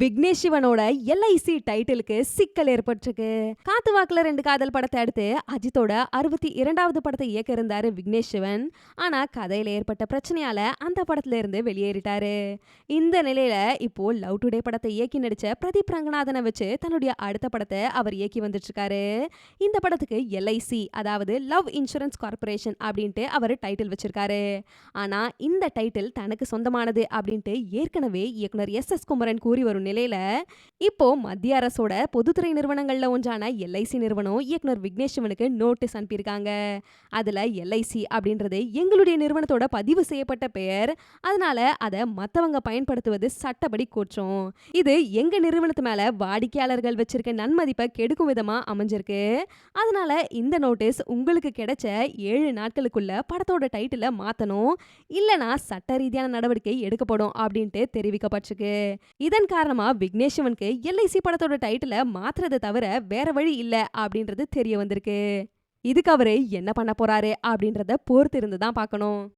விக்னேஷ் சிவனோட எல்ஐசி டைட்டிலுக்கு சிக்கல் ஏற்பட்டிருக்கு. காத்து வாக்குல ரெண்டு காதல் படத்தை அடுத்து அஜித்தோட அறுபத்தி இரண்டாவது படத்தை இயக்க இருந்தாரு விக்னேஷ் சிவன் ஆனா கதையில ஏற்பட்ட பிரச்சனையால அந்த படத்துல இருந்து வெளியேறிட்டாரு. இந்த நிலையில இப்போ லவ் டுடே படத்தை இயக்கி நடிச்ச பிரதீப் ரங்கநாதனை வச்சு தன்னுடைய அடுத்த படத்தை அவர் இயக்கி வந்துட்டு இருக்காரு இந்த படத்துக்கு எல்ஐசி அதாவது லவ் இன்சூரன்ஸ் கார்பரேஷன் அப்படின்ட்டு அவர் டைட்டில் வச்சிருக்காரு. ஆனா இந்த டைட்டில் தனக்கு சொந்தமானது அப்படின்ட்டு ஏற்கனவே இயக்குனர் எஸ் எஸ் குமரன் கூறி வரும் நிலையில இப்போ மத்திய அரசோட பொதுத்துறை நிறுவனங்கள்ல ஒன்றான எல்ஐசி நிறுவனம் இயக்குனர் விக்னேஷ் சிவனுக்கு நோட்டீஸ் அனுப்பியிருக்காங்க. அதுல எல்ஐசி அப்படின்றது எங்களுடைய நிறுவனத்தோட பதிவு செய்யப்பட்ட பெயர். அதனால அதை மத்தவங்க பயன்படுத்துவது சட்டப்படி குற்றம். இது எங்க நிறுவனத்து மேல வாடிக்கையாளர்கள் வச்சிருக்க நன்மதிப்பை கெடுக்கும் விதமா அமைஞ்சிருக்கு. அதனால இந்த நோட்டீஸ் உங்களுக்கு கிடைச்ச ஏழு நாட்களுக்குள்ள படத்தோட டைட்டிலை மாத்தணும். இல்லனா சட்ட ரீதியான நடவடிக்கை எடுக்கப்படும் அப்படின்ட்டு தெரிவிக்கப்பட்டிருக்கு. இதன் காரணமாக விக்னேஷ் சிவனுக்கு எல்ஐசி படத்தோட டைட்டிலை மாத்துறதை தவிர வேற வழி இல்ல அப்படின்றது தெரிய வந்திருக்கு. இதுக்கு அவரு என்ன பண்ண போறாரு அப்படின்றத பொறுத்திருந்து தான் பார்க்கணும்.